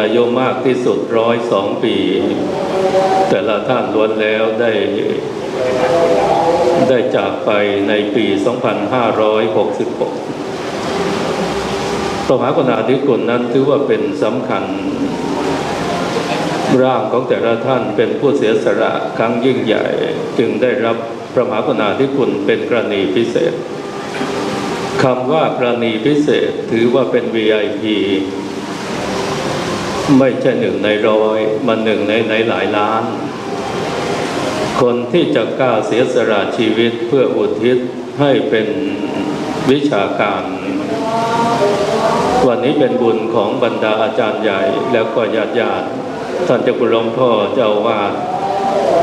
อายุมากที่สุดร้อยสองปี แต่ละท่านล้วนแล้วได้ได้จากไปในปี 2566พระมหากรณาธิคุณนั้นถือว่าเป็นสำคัญ ร่างของแต่ละท่านเป็นผู้เสียสละครั้งยิ่งใหญ่ จึงได้รับพระมหากรณาธิคุณเป็นกรณีพิเศษคำว่ากรณีพิเศษถือว่าเป็น VIP ไม่ใช่หนึ่งในร้อย มันหนึ่งในในหลายล้าน คนที่จะกล้าเสียสละชีวิตเพื่ออุทิศให้เป็นวิชาการ วันนี้เป็นบุญของบรรดาอาจารย์ใหญ่แล้วก็ญาติญาติท่านเจ้าคุณหลวงพ่อเจ้าวาด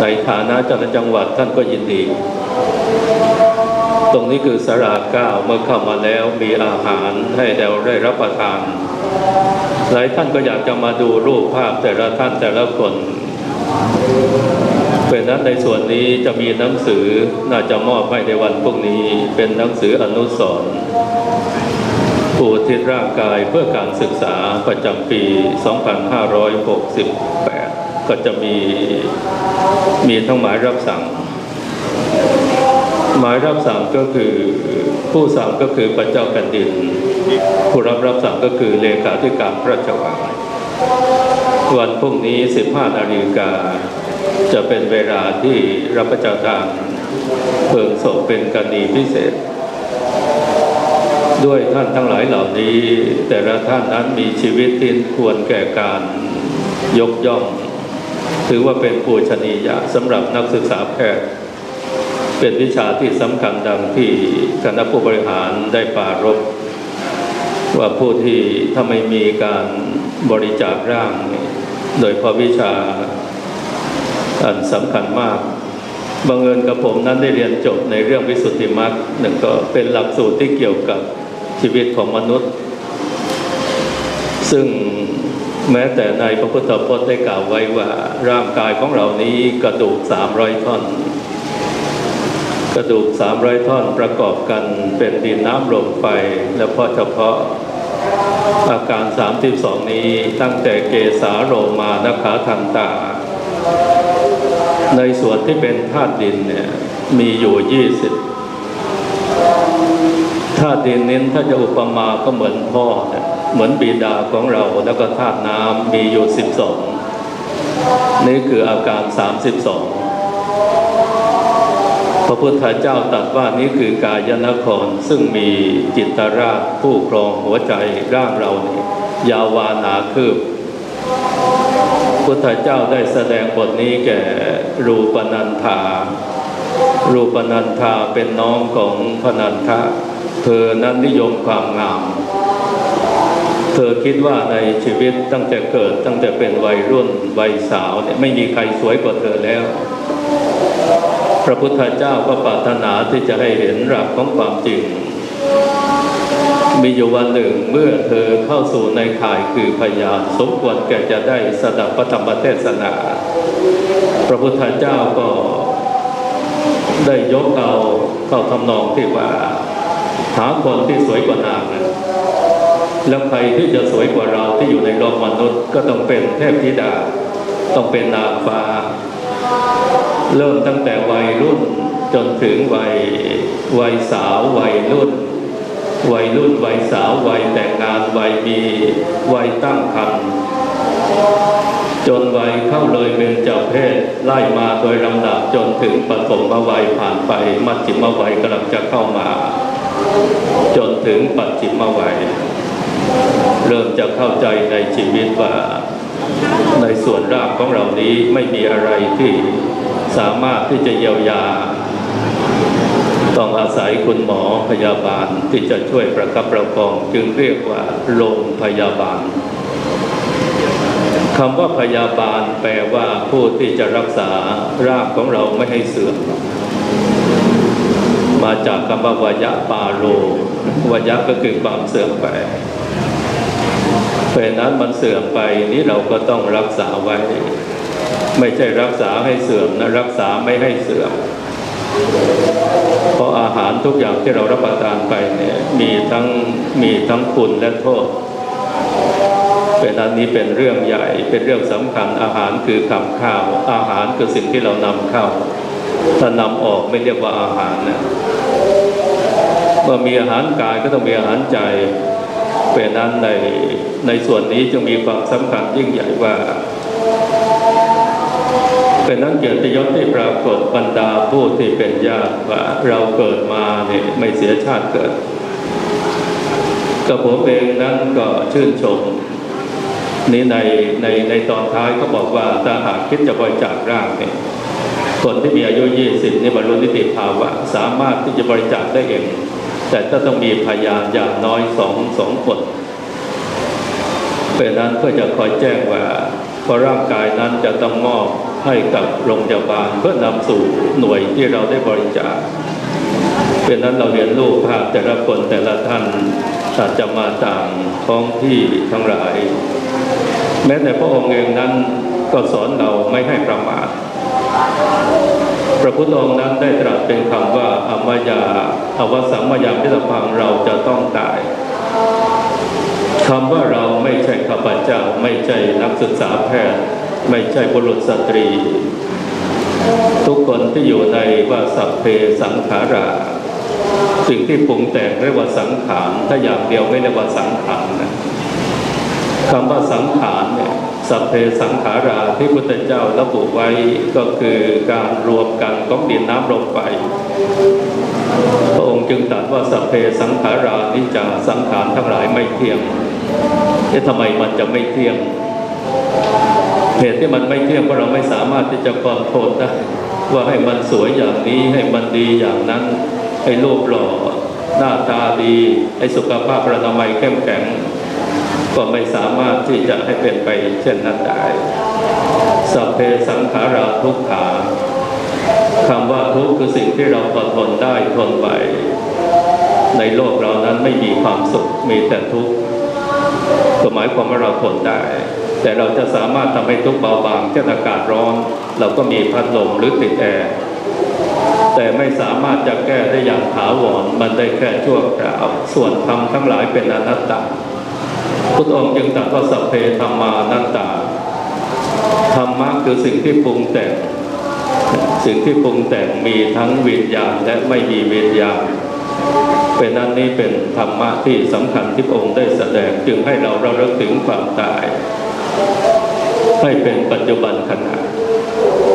ในฐานะเจ้าหน้าจังหวัดท่านก็ยินดี ตรงนี้คือสราเก้าเมื่อเข้ามาแล้วมีอาหารให้เราได้รับประทาน หลายท่านก็อยากจะมาดูรูปภาพแต่ละท่านแต่ละคนเป็นนั้นในส่วนนี้จะมีหนังสือน่าจะมอบให้ในวันพรุ่งนี้เป็นหนังสืออนุสรณ์ผู้ทิศร่างกายเพื่อการศึกษาประจำปี 2568 ก็จะมีมีทั้งหมายรับสั่ง หมายรับสั่งก็คือ ผู้สั่งก็คือพระเจ้าแผ่นดิน ผู้รับรับสั่งก็คือเลขาธิการพระราชวังวันพรุ่งนี้ 15 นาฬิกา จะเป็นเวลาที่รับประทานเพลิงศพเป็นกรณีพิเศษ ด้วยท่านทั้งหลายเหล่านี้ แต่ละท่านนั้นมีชีวิตที่ควรแก่การยกย่อง ถือว่าเป็นปูชนียะสำหรับนักศึกษาแพทย์ เป็นวิชาที่สำคัญดังที่คณะผู้บริหารได้ปรารภว่าผู้ที่ถ้าไม่มีการบริจาคร่าง โดยพระวิชาอันสำคัญมากบังเอิญกับผมนั้นได้เรียนจบในเรื่องวิสุทธิมรรคหนึ่งก็เป็นหลักสูตรที่เกี่ยวกับชีวิตของมนุษย์ ซึ่งแม้แต่ในพระพุทธพจน์ได้กล่าวไว้ว่าร่างกายของเรานี้กระดูกสามร้อยท่อน กระดูกสามร้อยท่อนประกอบกันเป็นดินน้ำลมไฟและพาะเฉพาะอาการ 32 นี้ตั้งแต่เกสาโรมานขาทันตา ในส่วนที่เป็นธาตุดินเนี่ยมีอยู่ 20ธาตุดินนี้ถ้าจะอุปมาก็เหมือนพ่อเนี่ยเหมือนบิดาของเราแล้วก็ธาตุน้ำมีอยู่ 12 นี่คืออาการ 32 ระพุทธเจ้าตรัสว่านี้คือกายนครซึ่งมีจิตราชผู้ครองหัวใจร่างเรานี่ยาววานาคืบ พุทธเจ้าได้แสดงบทนี้แก่รูปนันธา รูปนันธาเป็นน้องของพนันทะ เธอนั้นนิยมความงาม เธอคิดว่าในชีวิตตั้งแต่เกิดตั้งแต่เป็นวัยรุ่นวัยสาวเนี่ยไม่มีใครสวยกว่าเธอแล้ว พระพุทธเจ้าก็ปรารถนาที่จะให้เห็นหลักของความจริง มีอยู่วันหนึ่งเมื่อเธอเข้าสู่ในข่ายคือพยานสมควรแก่จะได้สดับพระธรรมเทศนา พระพุทธเจ้าก็ได้ยกเอาเข้าทำนองที่ว่าหาคนที่สวยกว่านางนะแล้วใครที่จะสวยกว่าเราที่อยู่ในโลกมนุษย์ ก็ต้องเป็นเทพธิดา ต้องเป็นนางฟ้า เริ่มตั้งแต่วัยรุ่นจนถึงวัยวัยสาววัยรุ่น วัยรุ่นวัยสาววัยแต่งงานวัยมีวัยตั้งครรภ์จนวัยเข้าเลยเป็นเจ้าเพศไล่มาโดยลำดับจนถึงปฐมวัยผ่านไปมัชฌิมวัยกำลังจะเข้ามา จนถึงปัจฉิมวัย เริ่มจะเข้าใจในชีวิตว่า ในส่วนร่างของเรานี้ไม่มีอะไรที่ สามารถที่จะเยียวยา ต้องอาศัยคุณหมอพยาบาลที่จะช่วยประคับประคองจึงเรียกว่าโรงพยาบาลคำว่าพยาบาลแปลว่าผู้ที่จะรักษาร่างของเราไม่ให้เสื่อมมาจากคำว่าวายะปาโลวายะก็คือความเสื่อมไปเพราะฉะนั้นมันเสื่อมไปนี้เราก็ต้องรักษาไว้ ไม่ใช่รักษาให้เสื่อมนะรักษาไม่ให้เสื่อม เพราะอาหารทุกอย่างที่เรารับประทานไปเนี่ยมีทั้งมีทั้งคุณและโทษ เป็นอันนี้เป็นเรื่องใหญ่เป็นเรื่องสำคัญอาหารคือคำข้าว อาหารคือสิ่งที่เรานำเข้า ถ้านำออกไม่เรียกว่าอาหารนะเมื่อมีอาหารกายก็ต้องมีอาหารใจเป็นนั้นในในส่วนนี้จึงมีความสำคัญยิ่งใหญ่ว่า เป็นนั้นเกียรติยศที่ปรากฏบรรดาผู้ที่เป็นญาติว่าเราเกิดมาเนี่ยไม่เสียชาติเกิดกับผมเองนั้นก็ชื่นชมนี่ในในในตอนท้ายก็บอกว่าถ้าหากคิดจะบริจาคร่างเนี่ยคนที่มีอายุ 20นี่บรรลุนิติภาวะ สามารถที่จะบริจาคได้เอง แต่ก็ต้องมีพยานอย่างน้อยสองสองคนเป็นนั้นเพื่อจะคอยแจ้งว่าพอร่างกายนั้นจะต้องมอบ ให้กับโรงพยาบาลเพื่อนำสู่หน่วยที่เราได้บริจาคเป็นนั้นเราเรียนรู้ภาพแต่ละคนแต่ละท่านอาจจะมาต่างท้องที่ทั้งหลาย แม้แต่พระองค์เองนั้นก็สอนเราไม่ให้ประมาทพระพุทธองค์นั้นได้ตรัสเป็นคำว่าอมยาอวสัมมยามพิตพังเราจะต้องตาย คำว่าเราไม่ใช่ข้าพเจ้า ไม่ใช่นักศึกษาแพทย์ ไม่ใช่บุรุษสตรี ทุกคนที่อยู่ในว่าสัพเพสังขารา สิ่งที่ปรุงแต่งเรียกว่าสังขารถ้าอย่างเดียวไม่เรียกว่าสังขารนะคำว่าสังขารเนี่ยสัพเพสังขาราที่พุทธเจ้าระบุไว้ก็คือการรวมกันของดินน้ำลมไฟพระองค์จึงตรัสว่าสัพเพสังขารานิจจาสังขารทั้งหลายไม่เที่ยง เอ๊ะทำไมมันจะไม่เที่ยงเหตุที่มันไม่เที่ยงเพราะเราไม่สามารถที่จะคอนโทรลได้ว่าให้มันสวยอย่างนี้ให้มันดีอย่างนั้น ให้รูปหล่อหน้าตาดีให้สุขภาพประนามัยเข้มแข็ง ก็ไม่สามารถที่จะให้เป็นไปเช่นนั้นได้สัพเพสังขาราทุกขาคำว่าทุกข์คือสิ่งที่เราพอทนได้ทนไหวในโลกเรานั้นไม่มีความสุขมีแต่ทุกข์ ก็หมายความว่าเราทนได้ แต่เราจะสามารถทำให้ทุกเบาบางเช่นอากาศร้อน เราก็มีพัดลมหรือติดแอร์แต่ไม่สามารถจะแก้ได้อย่างถาวรมันได้แค่ชั่วคราวส่วนธรรมทั้งหลายเป็นอนัตตาพุทธองค์จึงตรัสว่าสัพเพธรรมานัตตาธรรมะคือสิ่งที่ปรุงแต่ง สิ่งที่ปรุงแต่งมีทั้งวิญญาณและไม่มีวิญญาณ เป็นนั้นนี้เป็นธรรมะที่สำคัญที่พระองค์ได้แสดงจึงให้เราเราเลิกถึงความตาย ให้เป็นปัจจุบันขณะ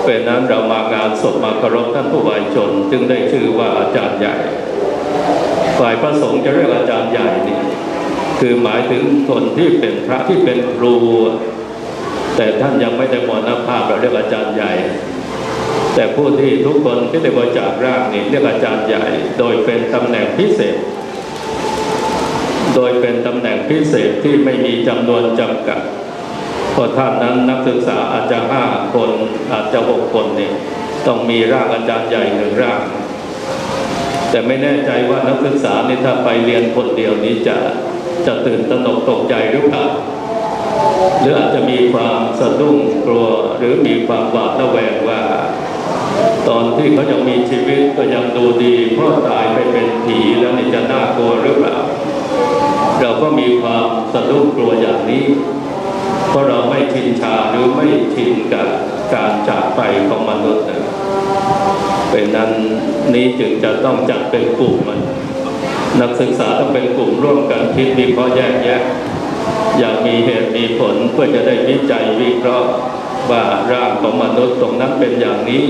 เป็นนั้นเรามางานศพมาเคารพท่านผู้วายชน จึงได้ชื่อว่าอาจารย์ใหญ่ ฝ่ายพระสงฆ์จะเรียกอาจารย์ใหญ่นี่คือหมายถึงคนที่เป็นพระที่เป็นครู แต่ท่านยังไม่ได้มรณภาพเราเรียกอาจารย์ใหญ่ แต่ผู้ที่ทุกคนที่ได้บริจาคร่างนี่เรียกอาจารย์ใหญ่ โดยเป็นตำแหน่งพิเศษ โดยเป็นตำแหน่งพิเศษที่ไม่มีจำนวนจำกัดเพราะท่านนั้นนักศึกษาอาจจะห้าคนอาจจะหกคนนี่ต้องมีร่างอาจารย์ใหญ่หนึ่งร่าง แต่ไม่แน่ใจว่านักศึกษานี่ถ้าไปเรียนคนเดียวนี้จะจะตื่นตระหนกตกใจหรือเปล่าหรืออาจจะมีความสะดุ้งกลัวหรือมีความหวาดระแวงว่า ตอนที่เขายังมีชีวิตก็ยังดูดี เพราะตายไปเป็นผีแล้วนี่จะน่ากลัวหรือเปล่า เราก็มีความสะดุ้งกลัวอย่างนี้ เพราะเราไม่ชินชาหรือไม่ชินกับการจากไปของมนุษย์นะเป็นนั้นนี้จึงจะต้องจัดเป็นกลุ่มมันนักศึกษาต้องเป็นกลุ่มร่วมกันคิดวิเคราะห์แยกแยะ อย่างมีเหตุมีผลเพื่อจะได้วิจัยวิเคราะห์ว่าร่างของมนุษย์ตรงนั้นเป็นอย่างนี้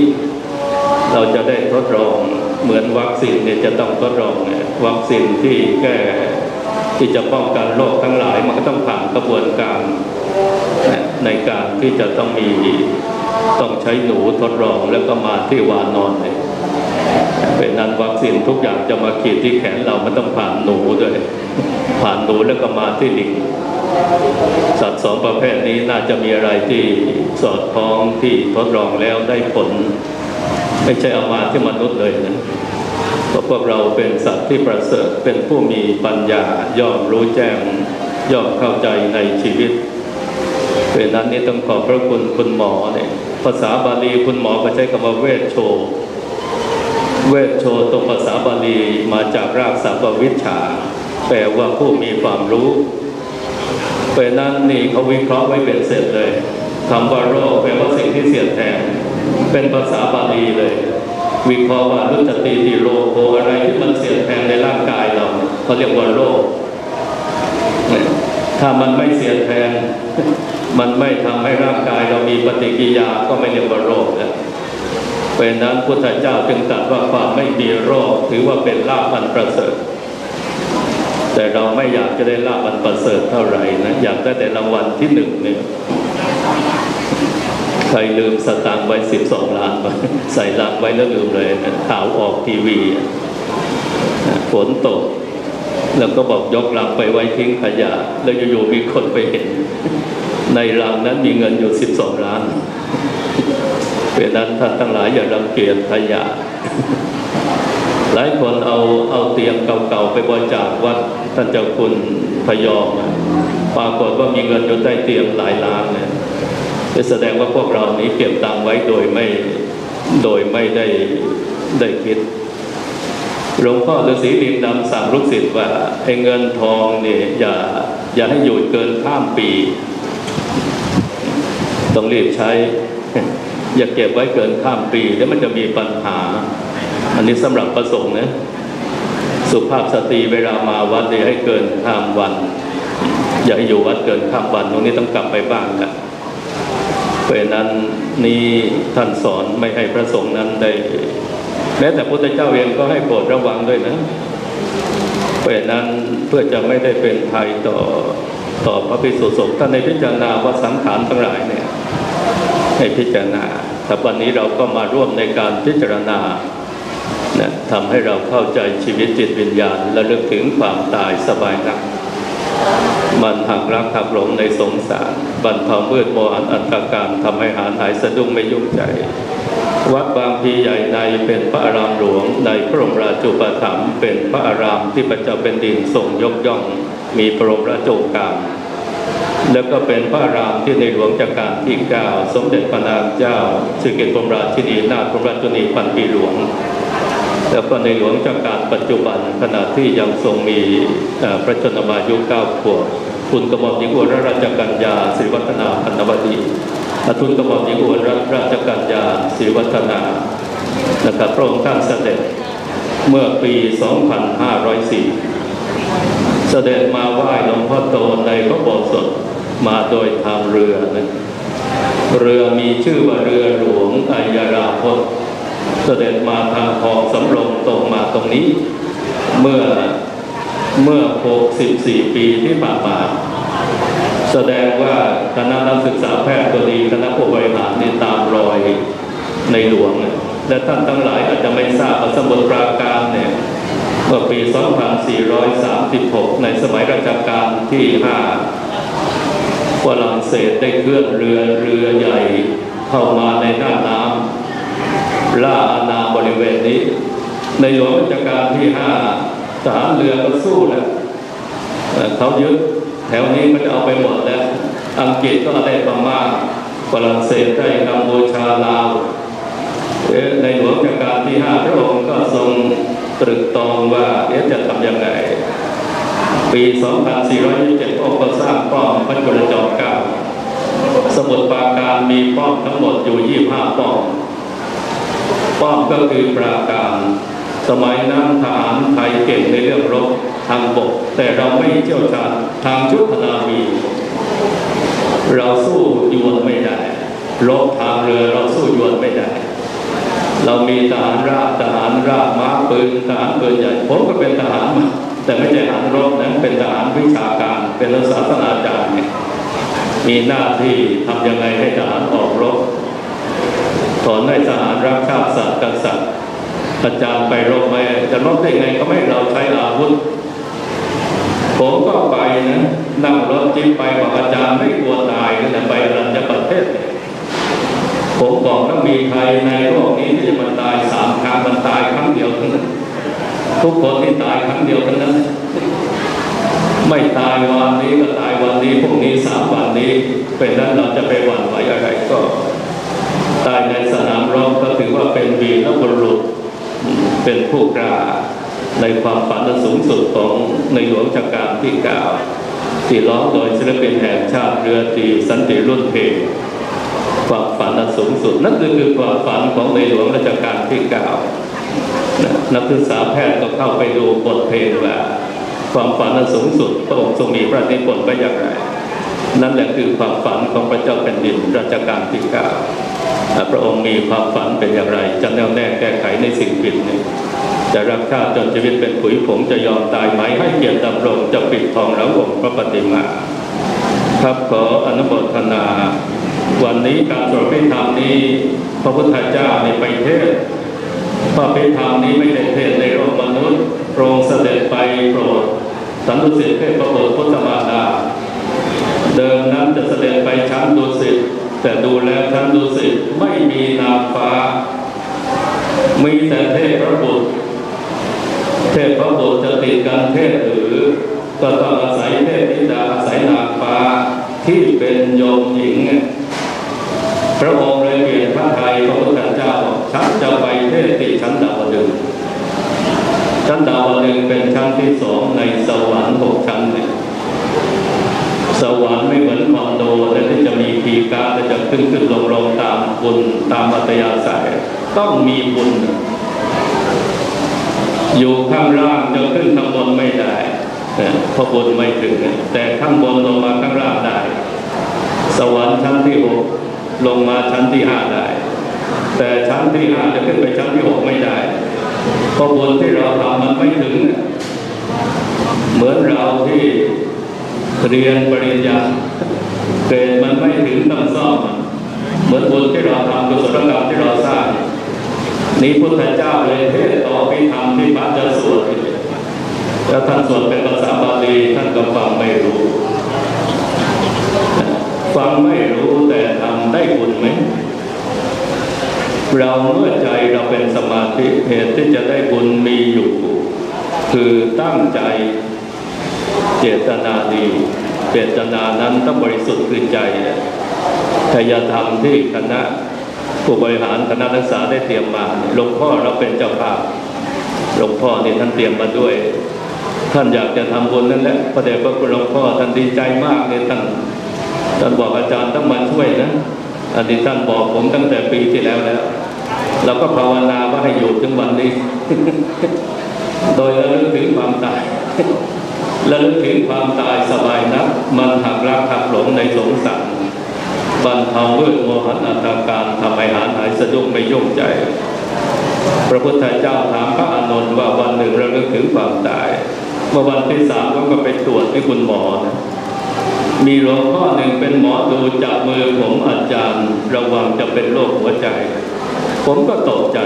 เราจะได้ทดลองเหมือนวัคซีนเนี่ยจะต้องทดลองเนี่ยวัคซีนที่แก้ที่จะป้องกันโรคทั้งหลาย มันก็ต้องผ่านกระบวนการในการที่จะต้องมีต้องใช้หนูทดลองแล้วก็มาที่วานอนเนี่ยเป็นนั้นวัคซีนทุกอย่างจะมาขีดที่แขนเรามันต้องผ่านหนูด้วย ผ่านหนูแล้วก็มาที่ลิงสัตว์สองประเภทนี้น่าจะมีอะไรที่สอดคล้องที่ทดลองแล้วได้ผล ไม่ใช่เอามาที่มนุษย์เลยนะเพราะพวกเราเป็นสัตว์ที่ประเสริฐเป็นผู้มีปัญญาย่อมรู้แจ้งย่อมเข้าใจในชีวิตเป็นนั้นนี่ต้องขอบพระคุณคุณหมอเนี่ยภาษาบาลีคุณหมอก็ใช้คำว่าเวชโช เวชโชตรงภาษาบาลีมาจากรากศัพท์วิชา แปลว่าผู้มีความรู้เพราะนั้นนี่เขาวิเคราะห์ไว้เป็นเสร็จเลยคำว่าโรคแปลว่าสิ่งที่เสียดแทง เป็นภาษาบาลีเลย วิเคราะห์ว่ารุจติติโรโคอะไรที่มันเสียดแทงในร่างกายเราเขาเรียกว่าโรคถ้ามันไม่เสียดแทงมันไม่ทำให้ร่างกายเรามีปฏิกิริยาก็ไม่เรียกว่าโรคแล้วเพราะฉะนั้นพุทธเจ้าจึงตรัสว่าความไม่มีโรคถือว่าเป็นลาภอันประเสริฐ แต่เราไม่อยากจะได้ลาภอันประเสริฐเท่าไหร่นะอยากได้แต่รางวัลที่หนึ่งเนี่ย ใครลืมสตางค์ไว้สิบสองล้านไว้ใส่ลังไว้แล้วลืมเลยข่าวออกทีวีฝนตก แล้วก็บอกยกลังไปไว้ทิ้งขยะ แล้วอยู่ๆมีคนไปเห็น ในรังนั้นมีเงินอยู่สิบสองล้านเพราะนั้นท่านทั้งหลายอย่ารังเกียจขยะ หลายคนเอาเอาเตียงเก่าๆไปบริจาควัดท่านเจ้าคุณพยอมปรากฏว่ามีเงินอยู่ใต้เตียงหลายล้านเนี่ย แสดงว่าพวกเรานี้เก็บตังไว้โดยไม่โดยไม่ได้ได้คิดหลวงพ่อฤาษีลิงดำสั่งลูกศิษย์ว่าไอ้เงินทองเนี่ยอย่าอย่าให้อยู่เกินข้ามปี ต้องรีบใช้ อย่าเก็บไว้เกินข้ามปีแล้วมันจะมีปัญหา อันนี้สำหรับประสงค์นะสุภาพสตรีเวลามาวัดเนี่ยให้เกินข้ามวัน อย่าให้อยู่วัดเกินข้ามวันตรงนี้ต้องกลับไปบ้านกัน เพราะนั้นนี่ท่านสอนไม่ให้พระสงฆ์นั้นได้แม้แต่พุทธเจ้าเองก็ให้โปรดระวังด้วยนะ เพราะนั้นเพื่อจะไม่ได้เป็นภัยต่อต่อพระภิกษุสงฆ์ท่านในพิจารณาว่าสังขารทั้งหลายเนี่ยให้พิจารณาแต่วันนี้เราก็มาร่วมในการพิจารณานะทำให้เราเข้าใจชีวิตจิตวิญญาณและลึกถึงความตายสบายนัก มันหักรักหักหลงในสงสารบรรเทามืดโมหันอันตรการทำให้หาหายสะดุ้งไม่ยุ่งใจ วัดบางพีใหญ่ในเป็นพระอารามหลวง ในพระบรมราชูปถัมภ์เป็นพระอารามที่พระเจ้าเป็นดินทรงยกย่อง มีพระบรมราชโองการแล้วก็เป็นพระอารามที่ในหลวงจักรการที่9สมเด็จพระนางเจ้าสิริกิติ์กรมราชินีนาถกรมราชชนีพันปีหลวง แล้วก็ในหลวงจักการปัจจุบันขณะที่ยังทรงมีพระชนมายุเก้าขวบคุณกระหม่อมหญิงอุบลราชกัญญาศิริวัฒนาพันวดีทุนกระหม่อมหญิงอุบลราชกัญญาศิริวัฒนานะครับพระองค์ท่านเสด็จเมื่อปี 2504 เสด็จมาไหว้หลวงพ่อโตในพระโบสถมาโดยทางเรือนะเรือมีชื่อว่าเรือหลวงอัยราพจน์ เสด็จมาทางคลองสำโรงตรงมาตรงนี้ เมื่อเมื่อ 64 ปีที่ผ่านมาแสดงว่าคณะนักศึกษาแพทย์ก็ดีคณะผู้บริหารนี่ตามรอยในหลวง และท่านทั้งหลายอาจจะไม่ทราบว่าสมุทรปราการเนี่ยเมื่อปี 2436 ในสมัยรัชกาลที่ 5 ฝรั่งเศสได้เคลื่อนเรือเรือใหญ่เข้ามาในหน้าน้ำ ล่าอาณาบริเวณนี้ ในหลวงรัชกาลที่5ทหารเรือก็สู้นะเอ่อเขายึดแถวนี้มันจะเอาไปหมดแล้ว อังกฤษก็อะไรประมาณฝรั่งเศสได้กัมพูชาลาวในหลวงรัชกาลที่ห้าพระองค์ก็ทรงตรึกตรองว่าเอ๊ะจะทำยังไง ปี 2427พระองค์ก็สร้างป้อมพระจุลจอมเกล้าสมุทรปราการมีป้อมทั้งหมดอยู่ 25 ป้อม ป้อมก็คือปราการ สมัยนั้นทหารไทยเก่งในเรื่องรบทางบก แต่เราไม่เชี่ยวชาญทางชุดนาวีเราสู้ยวนไม่ได้รบทางเรือเราสู้ยวนไม่ได้ เรามีทหารราบทหารราบม้าปืนทหารปืนใหญ่ผมก็เป็นทหารมาแต่ไม่ใช่ทหารรบนะเป็นทหารวิชาการเป็นศาสนาจารย์มีหน้าที่ทำยังไงให้ทหารออกรบ สอนให้ทหารรักชาติศาสตร์กษัตริย์อาจารย์ไปรบไหมจะรบได้ไงก็ไม่เราใช้อาวุธ ผมก็ไปนะนั่งรถจิ๊บไปบอกอาจารย์ไม่กลัวตายนะไปรัญญประเทศ ผมบอกว่ามีใครในโลกนี้ที่จะมันตายสามครั้งมันตายครั้งเดียวเท่านั้นทุกคนที่ตายครั้งเดียวเท่านั้น ไม่ตายวันนี้ก็ตายวันนี้พรุ่งนี้สามวันนี้เป็นนั้นเราจะไปหวั่นไหวอะไรก็ สนามรบก็ถือว่าเป็นวีรบุรุษ เป็นผู้กล้าในความฝันสูงสุดของในหลวงจักรการที่เก้าที่ร้องโดยศิลปินแห่งชาติเรือตีสันติรุ่นเพลงความฝันสูงสุด นั่นคือความฝันของในหลวงรัชกาลที่เก้านะนักศึกษาแพทย์ก็เข้าไปดูบทเพลงว่าความฝันสูงสุดพระองค์ทรงมีพระนิพนธ์ไว้อย่างไร นั่นแหละคือความฝันของพระเจ้าแผ่นดินรัชกาลที่เก้าอ่าพระองค์ มีความฝันเป็นอย่างไรจะแน่วแน่แก้ไขในสิ่งผิดนี้จะรักชาติจนชีวิตเป็นผุยผงจะยอมตายไหมให้เกียรติดำรงจะปิดทองแล้วองค์พระปฏิมาครับขออนุโมทนา วันนี้การสวดพิธรรมนี้ พระพุทธเจ้าในไปเทศพระพิธรรมนี้ไม่ได้เทศในโลกมนุษย์โปรงเสด็จไปโปรดสันตุสิทธิเทพประโปรดพุทธมาดาเดิมนั้นจะเสด็จไปชั้นดุสิต แต่ดูแล้วท่านดูสิไม่มีนางฟ้า มีแต่เทพระบุตร เทพพระบุตรจะติดกันเทพหรือก็ต้องอาศัยเทพธิดาอาศัยนางฟ้าที่เป็นโยมหญิง พระองค์เลยเปลี่ยนพระไทยพระพุทธเจ้าบอกฉันจะไปเทศที่ชั้นดาวดึงส์ชั้นดาวดึงส์เป็นชั้นที่สองในสวรรค์หกชั้นเนี่ย สวรรค์ไม่เหมือนคอนโดและที่จะมีพีย์การ์ดและจะ ขึ้นขึ้นลงลงตามบุญตามอัตยาศัยต้องมีบุญ อยู่ข้างล่างจะขึ้นข้างบนไม่ได้นะเพราะบุญไม่ถึง แต่ข้างบนลงมาข้างล่างได้ สวรรค์ชั้นที่หกลงมาชั้นที่ห้าได้ แต่ชั้นที่ห้าจะขึ้นไปชั้นที่หกไม่ได้เพราะบุญที่เราทำมันไม่ถึง เหมือนเราที่เรียนปริญญาเกรดมันไม่ถึงต้องซ่อมมัน เหมือนบุญที่เราทำกุศลกรรมที่เราสร้างนี้พุทธเจ้าเลยเทศต่อพิธรรมที่พระจะสวดแล้วท่านสวดเป็นภาษาบาลีท่านก็ฟังไม่รู้ ฟังไม่รู้แต่ทำได้บุญไหมเราเมื่อใจเราเป็นสมาธิเหตุที่จะได้บุญมีอยู่ คือตั้งใจเจตนาดี เจตนานั้นต้องบริสุทธิ์คือใจ ทายธรรมที่คณะผู้บริหารคณะนักศึกษาได้เตรียมมาหลวงพ่อเราเป็นเจ้าภาพหลวงพ่อนี่ท่านเตรียมมาด้วย ท่านอยากจะทำบุญนั่นแหละพระเดชพระคุณหลวงพ่อท่านดีใจมากเนี่ยท่านท่านบอกอาจารย์ต้องมาช่วยนะอันนี้ท่านบอกผมตั้งแต่ปีที่แล้วแล้วเราก็ภาวนาว่าให้อยู่ถึงวันนี้ โดยระลึกถึงความตายระลึกถึงความตายสบายนักมันหักรักหักหลงในสงสาร บรรเทามืดโมหันอัตาการทำให้หายหายสะดุ้งไม่ยุ่งใจ พระพุทธเจ้าถามพระอานนท์ว่าวันหนึ่งเระลึกถึงความตายเมื่อวันที่สามก็ไปตรวจที่คุณหมอนะมีหลวงพ่อหนึ่งเป็นหมอดูจับมือผมอาจารย์ระวังจะเป็นโรคหัวใจ ผมก็ตกใจ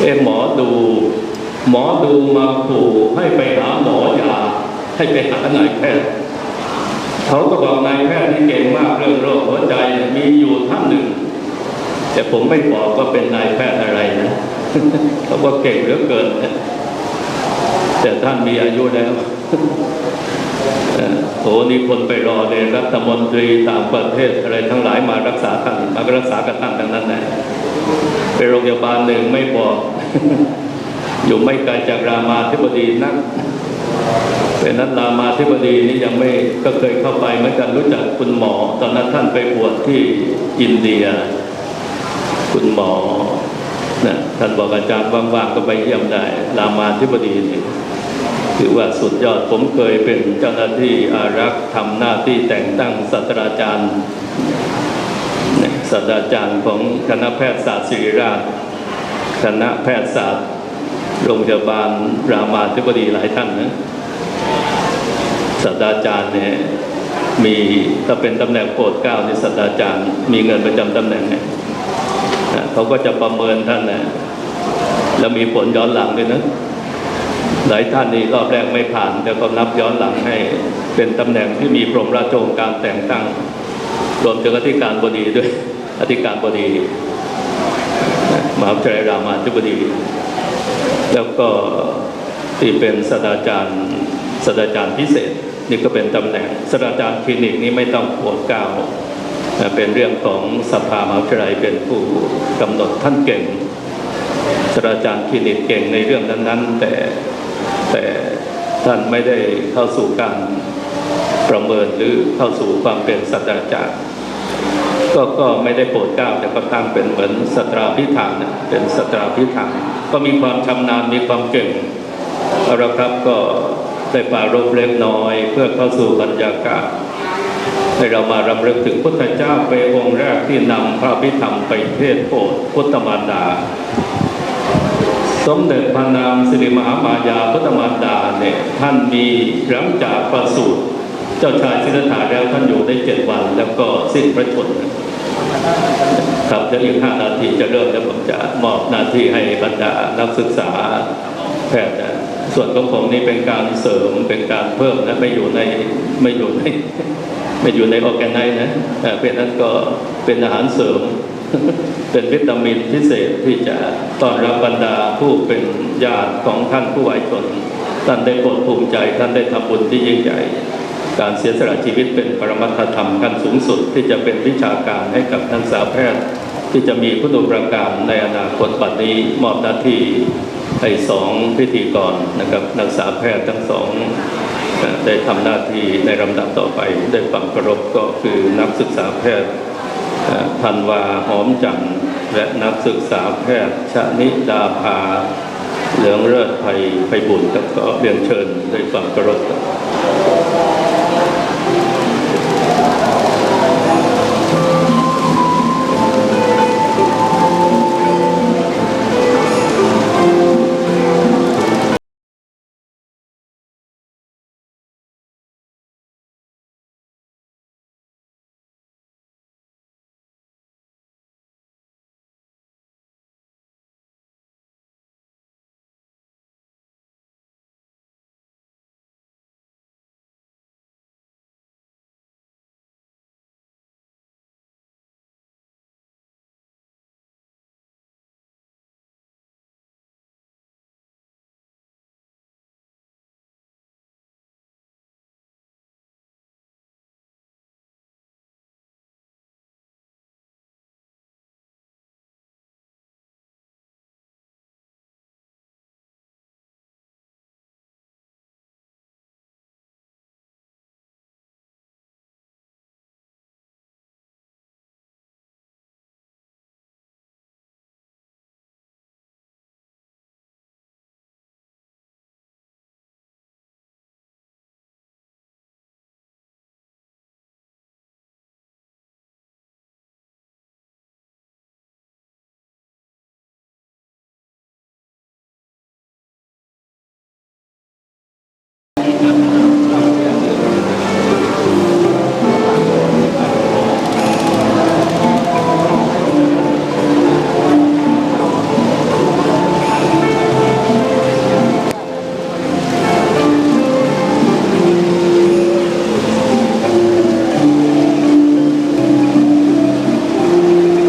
เอะหมอดู หมอดูมาขู่ให้ไปหาหมอยาให้ไปหานายแพทย์ เขาก็บอกนายแพทย์ที่เก่งมากเรื่องโรคหัวใจมีอยู่ท่านหนึ่ง แต่ผมไม่บอกว่าเป็นนายแพทย์อะไรนะเขาว่าเก่งเหลือเกิน แต่ท่านมีอายุแล้วเอ่อโหนี่คนไปรอเลยรัฐมนตรีต่างประเทศอะไรทั้งหลายมารักษาท่านมารักษากับท่านทั้งนั้นนะไปโรงพยาบาลหนึ่งไม่บอก อยู่ไม่ไกลจากรามาธิบดีนัก เป็นนั้นรามาธิบดีนี่ยังไม่ก็เคยเข้าไปเหมือนกันรู้จักคุณหมอ ตอนนั้นท่านไปบวชที่อินเดีย คุณหมอนะท่านบอกอาจารย์ว่างๆก็ไปเยี่ยมได้รามาธิบดีนี่ถือว่าสุดยอดผมเคยเป็นเจ้าหน้าที่อารักษ์ทำหน้าที่แต่งตั้งศาสตราจารย์นศาสตราจารย์ของคณะแพทยศาสตร์ศิริราช คณะแพทยศาสตร์โรงพยาบาลรามาธิบดีหลายท่านนะ ศาสตราจารย์เนี่ยมีถ้าเป็นตำแหน่งโปรดเก้าในศาสตราจารย์ มีเงินประจำตำแหน่งเนี่ยเขาก็จะประเมินท่านนะแล้วมีผลย้อนหลังด้วยนะหลายท่านนี่รอบแรกไม่ผ่านแต่ก็นับย้อนหลังให้เป็นตำแหน่งที่มีพรหมราชโองการแต่งตั้งรวมถึงอธิการบดีด้วยอธิการบดีมหาวิทยาลัยรามาธิบดี แล้วก็ที่เป็นศาสตราจารย์ ศาสตราจารย์พิเศษนี่ก็เป็นตำแหน่งศาสตราจารย์คลินิกนี่ไม่ต้องโปรดเกล้านะเป็นเรื่องของสภามหาวิทยาลัยเป็นผู้กำหนดท่านเก่งศาสตราจารย์คลินิกเก่งในเรื่องนั้นๆ แต่แต่ท่านไม่ได้เข้าสู่การประเมินหรือเข้าสู่ความเป็นศาสตราจารย์ก็ก็ไม่ได้โปรดเกล้าแต่ก็ตั้งเป็นเหมือนสตราพิธานนเป็นสตราพิธานก็มีความชำนาญมีความเก่งเอาละครับก็ ได้ปารบเล็กน้อย เพื่อเข้าสู่บรรยากาศให้เรามารำลึกถึงพุทธเจ้าเป็นองค์แรกที่นำพระพิธรรมไปเทศโปรดพุทธมารดา สมเด็จพระนางสิริมหามายาพุทธมารดาเนี่ยท่านมีหลังจากประสูติเจ้าชายสิทธัตถะแล้วท่านอยู่ได้เจ็ดวันแล้วก็สิ้นพระชนม์ครับเดี๋ยวอีกห้านาทีจะเริ่มแล้วผมจะมอบหน้าที่ให้บรรดานักศึกษาแพทย์ ส่วนของผมนี่เป็นการเสริมเป็นการเพิ่มนะไม่อยู่ในไม่อยู่ในไม่อยู่ในออแกไนนะเอ่เป็นนั้นก็เป็นอาหารเสริม เป็นวิตามินพิเศษที่จะต้อนรับบรรดาผู้เป็นญาติของท่านผู้วายชนท่านได้โปรดภูมิใจ ท่านได้ทำบุญที่ยิ่งใหญ่การเสียสละชีวิตเป็นปรมัตธรรมขั้นสูงสุดที่จะเป็นวิชาการให้กับนักศึกษาแพทย์ ที่จะมีผู้ดูประการในอนาคตบัดนี้มอบหน้าที่ ให้สองพิธีกรนะครับนักศึกษาแพทย์ทั้งสองได้ทำหน้าที่ในลำดับต่อไปได้ความกรบก็คือนักศึกษาแพทย์ธันวาหอมจันทร์และนักศึกษาแพทย์ชนิดาภาเหลืองเลิศไพยไพบุญครับก็เรียนเชิญด้วยความกรบครับ